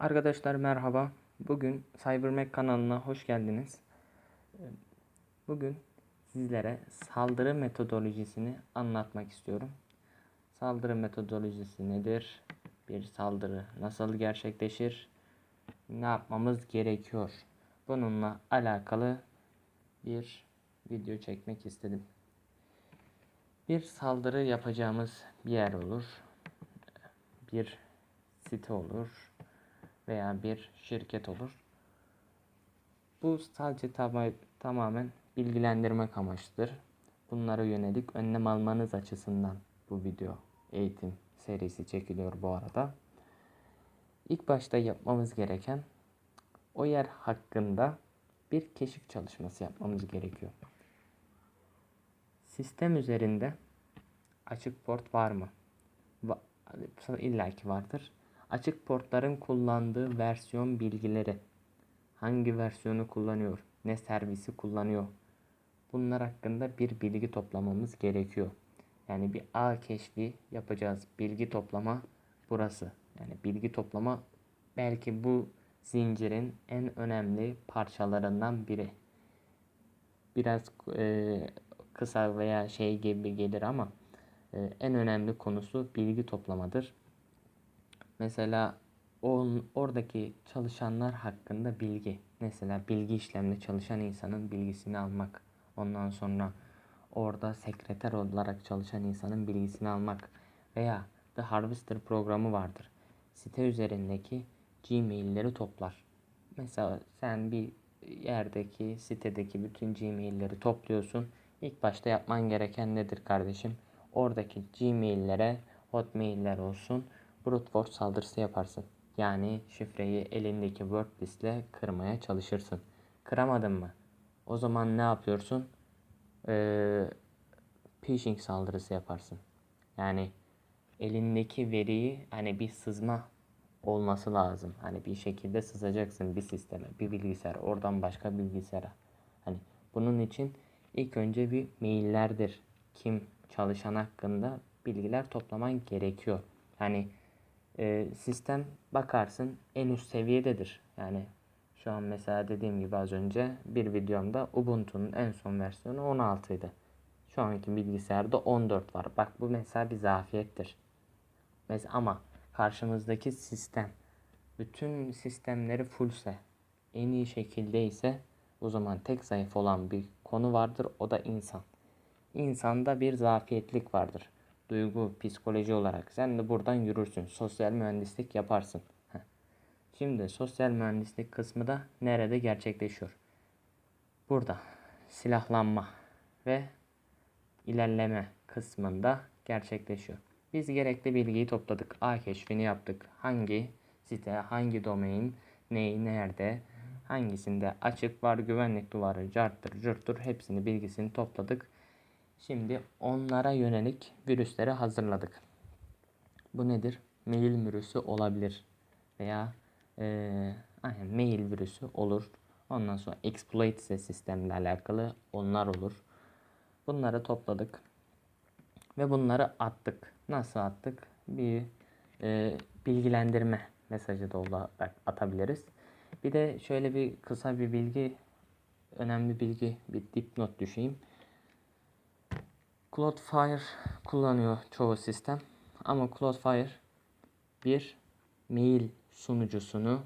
Arkadaşlar merhaba. Bugün CyberMac kanalına hoş geldiniz. Bugün sizlere saldırı metodolojisini anlatmak istiyorum. Saldırı metodolojisi nedir? Bir saldırı nasıl gerçekleşir? Ne yapmamız gerekiyor? Bununla alakalı bir video çekmek istedim. Bir saldırı yapacağımız bir yer olur. Bir site olur veya bir şirket olur. Bu sadece tama tamamen bilgilendirmek amaçlıdır. Bunlara yönelik önlem almanız açısından bu video eğitim serisi çekiliyor bu arada. İlk başta yapmamız gereken o yer hakkında bir keşif çalışması yapmamız gerekiyor. Sistem üzerinde açık port var mı? Va İlla ki vardır. Açık portların kullandığı versiyon bilgileri. Hangi versiyonu kullanıyor? Ne servisi kullanıyor? Bunlar hakkında bir bilgi toplamamız gerekiyor. Yani bir ağ keşfi yapacağız. Bilgi toplama burası. Yani bilgi toplama belki bu zincirin en önemli parçalarından biri. Biraz e, kısa veya şey gibi gelir ama e, en önemli konusu bilgi toplamadır. Mesela on, oradaki çalışanlar hakkında bilgi. Mesela bilgi işlemde çalışan insanın bilgisini almak. Ondan sonra orada sekreter olarak çalışan insanın bilgisini almak. Veya The Harvester programı vardır. Site üzerindeki Gmail'leri toplar. Mesela sen bir yerdeki sitedeki bütün Gmail'leri topluyorsun. İlk başta yapman gereken nedir kardeşim? Oradaki Gmail'lere, Hotmail'ler olsun brute force saldırısı yaparsın. Yani şifreyi elindeki WordPress ile kırmaya çalışırsın. Kıramadın mı? O zaman ne yapıyorsun? Ee, phishing saldırısı yaparsın. Yani elindeki veriyi hani bir sızma olması lazım. Hani bir şekilde sızacaksın bir sisteme, bir bilgisayar, oradan başka bilgisayara. Hani bunun için ilk önce bir maillerdir. Kim çalışan hakkında bilgiler toplaman gerekiyor. Yani e, sistem bakarsın en üst seviyededir. Yani şu an mesela dediğim gibi az önce bir videomda Ubuntu'nun en son versiyonu 16 idi. Şu anki bilgisayarda 14 var. Bak bu mesela bir zafiyettir. Mesela ama karşımızdaki sistem bütün sistemleri fullse en iyi şekilde ise o zaman tek zayıf olan bir konu vardır o da insan. İnsanda bir zafiyetlik vardır duygu, psikoloji olarak sen de buradan yürürsün. Sosyal mühendislik yaparsın. Şimdi sosyal mühendislik kısmı da nerede gerçekleşiyor? Burada silahlanma ve ilerleme kısmında gerçekleşiyor. Biz gerekli bilgiyi topladık. A keşfini yaptık. Hangi site, hangi domain, neyi, nerede, hangisinde açık var, güvenlik duvarı, carttır, cırttır hepsini bilgisini topladık Şimdi onlara yönelik virüsleri hazırladık. Bu nedir? Mail virüsü olabilir veya e, mail virüsü olur. Ondan sonra exploit ise sistemle alakalı onlar olur. Bunları topladık ve bunları attık. Nasıl attık? Bir e, bilgilendirme mesajı da olarak atabiliriz. Bir de şöyle bir kısa bir bilgi, önemli bilgi, bir dipnot düşeyim. Cloudflare kullanıyor çoğu sistem. Ama Cloudflare bir mail sunucusunu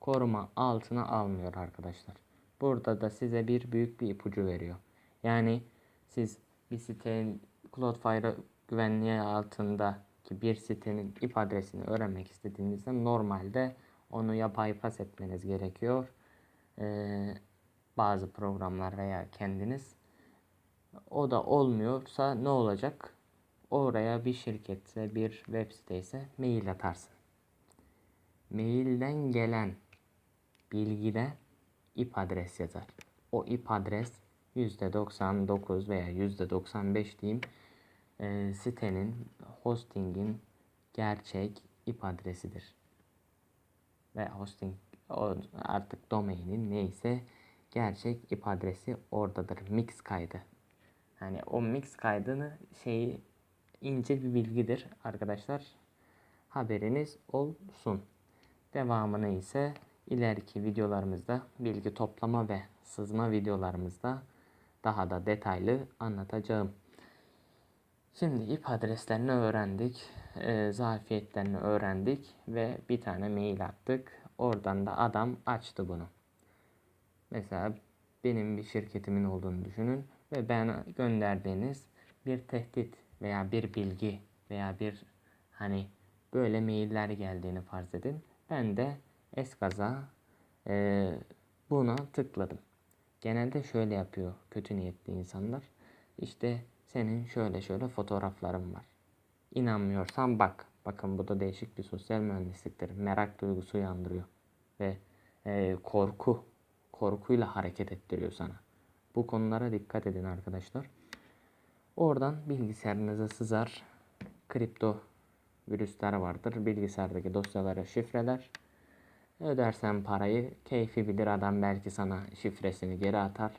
koruma altına almıyor arkadaşlar. Burada da size bir büyük bir ipucu veriyor. Yani siz bir sitenin Cloudflare güvenliği altındaki bir sitenin IP adresini öğrenmek istediğinizde normalde onu ya bypass etmeniz gerekiyor. Ee, bazı programlar veya kendiniz o da olmuyorsa ne olacak? Oraya bir şirketse, bir web site ise mail atarsın. Mailden gelen bilgide IP adres yazar. O IP adres %99 veya %95 diyeyim e, sitenin, hostingin gerçek IP adresidir. Ve hosting artık domainin neyse gerçek IP adresi oradadır. Mix kaydı. Yani o mix kaydını şeyi ince bir bilgidir arkadaşlar. Haberiniz olsun. Devamını ise ileriki videolarımızda bilgi toplama ve sızma videolarımızda daha da detaylı anlatacağım. Şimdi IP adreslerini öğrendik, e, zafiyetlerini öğrendik ve bir tane mail attık. Oradan da adam açtı bunu. Mesela benim bir şirketimin olduğunu düşünün ve ben gönderdiğiniz bir tehdit veya bir bilgi veya bir hani böyle mailler geldiğini farz edin. Ben de eskaza e, buna tıkladım. Genelde şöyle yapıyor kötü niyetli insanlar. İşte senin şöyle şöyle fotoğrafların var. İnanmıyorsan bak. Bakın bu da değişik bir sosyal mühendisliktir. Merak duygusu uyandırıyor. Ve e, korku, korkuyla hareket ettiriyor sana. Bu konulara dikkat edin arkadaşlar. Oradan bilgisayarınıza sızar. Kripto virüsler vardır. Bilgisayardaki dosyaları şifreler. Ödersen parayı keyfi bilir adam belki sana şifresini geri atar.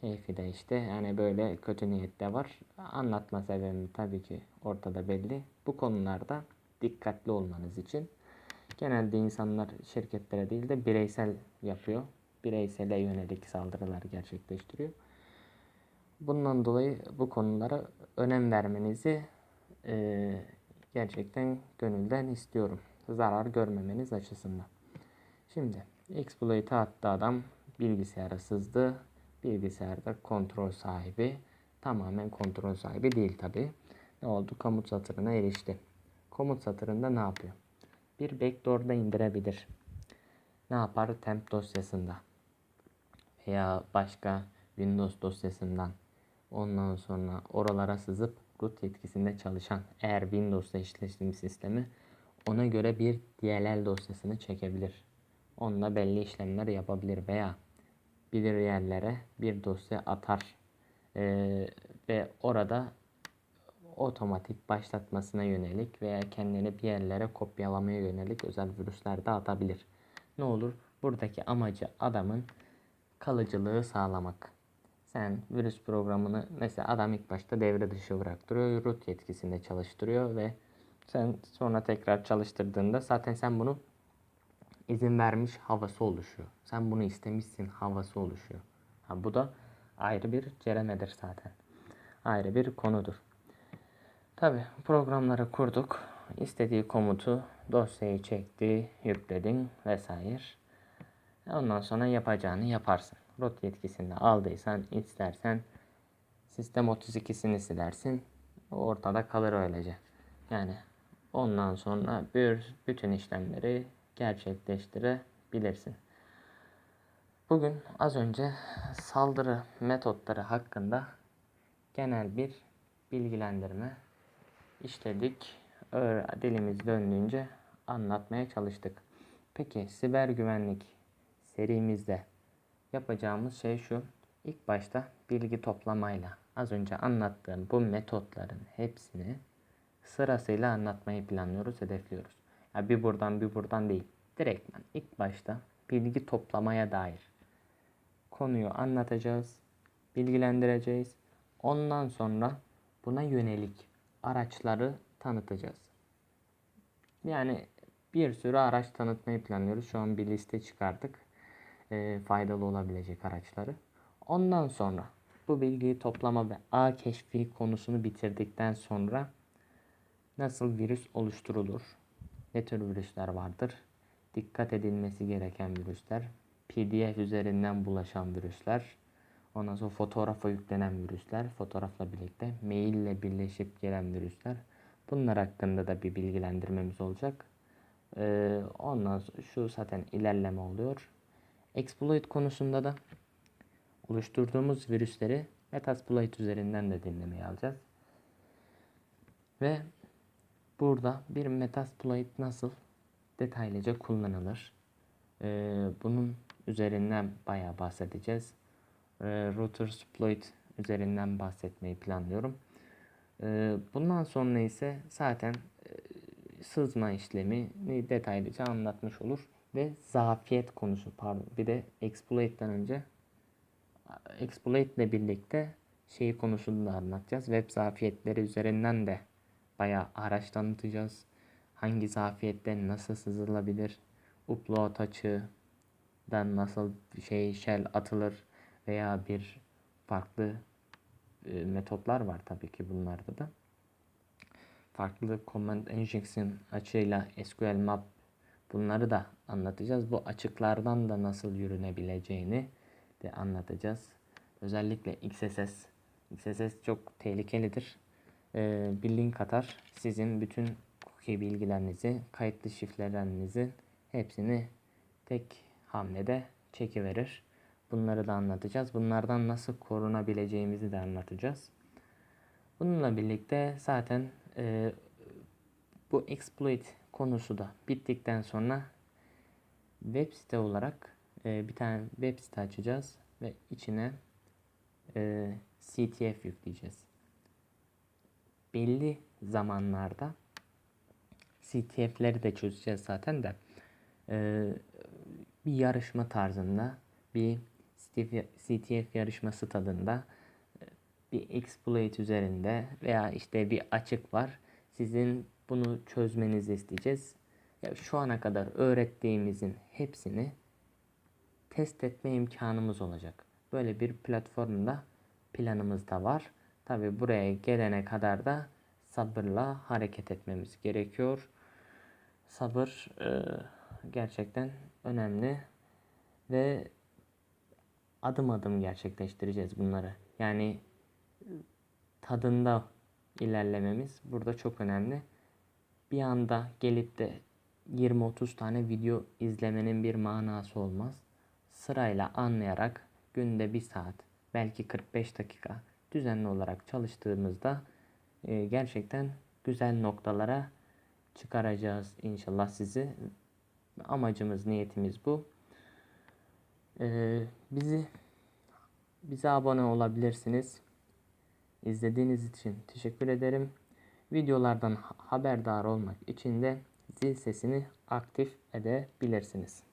Keyfi de işte yani böyle kötü niyette var. Anlatma sebebim tabii ki ortada belli. Bu konularda dikkatli olmanız için genelde insanlar şirketlere değil de bireysel yapıyor. Bireysele yönelik saldırılar gerçekleştiriyor. Bundan dolayı bu konulara önem vermenizi e, gerçekten gönülden istiyorum. Zarar görmemeniz açısından. Şimdi exploit'e attı adam bilgisayara sızdı. Bilgisayarda kontrol sahibi tamamen kontrol sahibi değil tabi. Ne oldu? Komut satırına erişti. Komut satırında ne yapıyor? Bir backdoor'da indirebilir. Ne yapar? Temp dosyasında veya başka Windows dosyasından ondan sonra oralara sızıp root yetkisinde çalışan eğer Windows'ta işletim sistemi ona göre bir DLL dosyasını çekebilir. Onunla belli işlemler yapabilir veya bilir yerlere bir dosya atar ee, ve orada otomatik başlatmasına yönelik veya kendini bir yerlere kopyalamaya yönelik özel virüsler de atabilir. Ne olur? Buradaki amacı adamın kalıcılığı sağlamak. Sen virüs programını mesela adam ilk başta devre dışı bıraktırıyor, root yetkisinde çalıştırıyor ve sen sonra tekrar çalıştırdığında zaten sen bunu izin vermiş havası oluşuyor. Sen bunu istemişsin havası oluşuyor. Ha, bu da ayrı bir ceremedir zaten. Ayrı bir konudur. Tabi programları kurduk. İstediği komutu dosyayı çekti, yükledin vesaire. Ondan sonra yapacağını yaparsın. Root yetkisini aldıysan istersen sistem 32'sini silersin. Ortada kalır öylece. Yani ondan sonra bir bütün işlemleri gerçekleştirebilirsin. Bugün az önce saldırı metotları hakkında genel bir bilgilendirme işledik. Dilimiz döndüğünce anlatmaya çalıştık. Peki siber güvenlik serimizde yapacağımız şey şu. İlk başta bilgi toplamayla az önce anlattığım bu metotların hepsini sırasıyla anlatmayı planlıyoruz, hedefliyoruz. Yani bir buradan bir buradan değil. Direktmen ilk başta bilgi toplamaya dair konuyu anlatacağız, bilgilendireceğiz. Ondan sonra buna yönelik araçları tanıtacağız. Yani bir sürü araç tanıtmayı planlıyoruz. Şu an bir liste çıkardık. E, faydalı olabilecek araçları. Ondan sonra bu bilgiyi toplama ve ağ keşfi konusunu bitirdikten sonra nasıl virüs oluşturulur? Ne tür virüsler vardır? Dikkat edilmesi gereken virüsler, PDF üzerinden bulaşan virüsler, ondan sonra fotoğrafa yüklenen virüsler, fotoğrafla birlikte mail ile birleşip gelen virüsler. Bunlar hakkında da bir bilgilendirmemiz olacak. Ee, ondan sonra şu zaten ilerleme oluyor. Exploit konusunda da oluşturduğumuz virüsleri Metasploit üzerinden de dinlemeye alacağız. Ve burada bir Metasploit nasıl detaylıca kullanılır? Ee, bunun üzerinden bayağı bahsedeceğiz. Ee, router sploit üzerinden bahsetmeyi planlıyorum. Ee, bundan sonra ise zaten e, sızma işlemini detaylıca anlatmış olur ve zafiyet konusu pardon bir de exploit'ten önce exploit ile birlikte şey konusunu da anlatacağız. Web zafiyetleri üzerinden de bayağı araç tanıtacağız. Hangi zafiyetten nasıl sızılabilir? upload açığından nasıl şey shell atılır veya bir farklı e, metotlar var tabii ki bunlarda da. Farklı command injection açığıyla SQL map bunları da anlatacağız. Bu açıklardan da nasıl yürünebileceğini de anlatacağız. Özellikle XSS. XSS çok tehlikelidir. Ee, bir link atar. Sizin bütün cookie bilgilerinizi, kayıtlı şifrelerinizi hepsini tek hamlede çekiverir. Bunları da anlatacağız. Bunlardan nasıl korunabileceğimizi de anlatacağız. Bununla birlikte zaten e, bu exploit konusu da bittikten sonra web site olarak e, bir tane web site açacağız ve içine e, CTF yükleyeceğiz. Belli zamanlarda CTF'leri de çözeceğiz zaten de e, bir yarışma tarzında bir CTF yarışması tadında e, bir exploit üzerinde veya işte bir açık var. Sizin bunu çözmenizi isteyeceğiz. Ya şu ana kadar öğrettiğimizin hepsini test etme imkanımız olacak. Böyle bir platformda planımız da var. Tabi buraya gelene kadar da sabırla hareket etmemiz gerekiyor. Sabır e, gerçekten önemli ve adım adım gerçekleştireceğiz bunları. Yani tadında ilerlememiz burada çok önemli. Bir anda gelip de 20-30 tane video izlemenin bir manası olmaz. Sırayla anlayarak günde bir saat belki 45 dakika düzenli olarak çalıştığımızda e, gerçekten güzel noktalara çıkaracağız inşallah sizi. Amacımız, niyetimiz bu. Ee, bizi bize abone olabilirsiniz. İzlediğiniz için teşekkür ederim. Videolardan haberdar olmak için de zil sesini aktif edebilirsiniz.